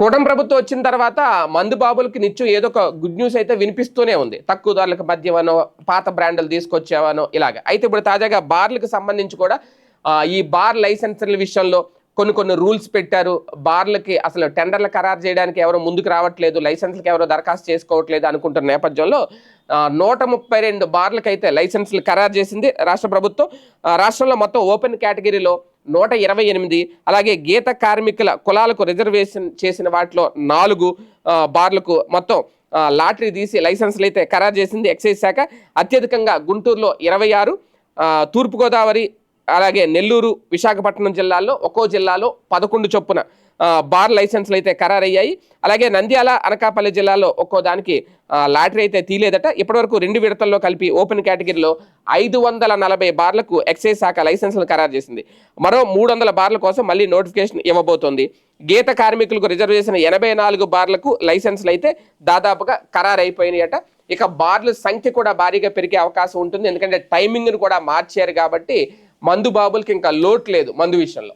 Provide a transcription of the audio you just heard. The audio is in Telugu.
కూటమి ప్రభుత్వం వచ్చిన తర్వాత మందు బాబులకి నిత్యం ఏదో ఒక గుడ్ న్యూస్ అయితే వినిపిస్తూనే ఉంది. తక్కువ ధరలకు మద్యమనో పాత బ్రాండ్లు తీసుకొచ్చావనో ఇలాగ. అయితే ఇప్పుడు తాజాగా బార్లకు సంబంధించి కూడా ఈ బార్ లైసెన్సుల విషయంలో కొన్ని కొన్ని రూల్స్ పెట్టారు. బార్లకి అసలు టెండర్లు ఖరారు చేయడానికి ఎవరు ముందుకు రావట్లేదు లైసెన్స్లకు ఎవరు దరఖాస్తు చేసుకోవట్లేదు అనుకుంటున్న నేపథ్యంలో నూట ముప్పై రెండు బార్లకైతే అయితే లైసెన్సులు ఖరారు చేసింది రాష్ట్ర ప్రభుత్వం. రాష్ట్రంలో మొత్తం ఓపెన్ కేటగిరీలో నూట ఇరవై ఎనిమిది అలాగే గీత కార్మికుల కులాలకు రిజర్వేషన్ చేసిన వాటిలో నాలుగు బార్లకు మొత్తం లాటరీ తీసి లైసెన్సులు అయితే ఖరారు చేసింది ఎక్సైజ్ శాఖ. అత్యధికంగా గుంటూరులో ఇరవై ఆరు తూర్పుగోదావరి అలాగే నెల్లూరు విశాఖపట్నం జిల్లాల్లో ఒక్కో జిల్లాలో పదకొండు చొప్పున బార్ లైసెన్స్లు అయితే ఖరారయ్యాయి. అలాగే నంద్యాల అనకాపల్లి జిల్లాలో ఒక్కో దానికి లాటరీ అయితే తీలేదట. ఇప్పటివరకు రెండు విడతల్లో కలిపి ఓపెన్ కేటగిరీలో ఐదు వందల నలభై బార్లకు ఎక్సైజ్ శాఖ లైసెన్సులు ఖరారు చేసింది. మరో మూడు వందల బార్ల కోసం మళ్ళీ నోటిఫికేషన్ ఇవ్వబోతోంది. గీత కార్మికులకు రిజర్వ్ చేసిన ఎనభై నాలుగు బార్లకు లైసెన్సులు అయితే దాదాపుగా ఖరారు ఇక బార్ల సంఖ్య కూడా భారీగా పెరిగే అవకాశం ఉంటుంది. ఎందుకంటే టైమింగ్ను కూడా మార్చారు కాబట్టి మందు బాబులకి ఇంకా లోటు లేదు మందు విషయంలో.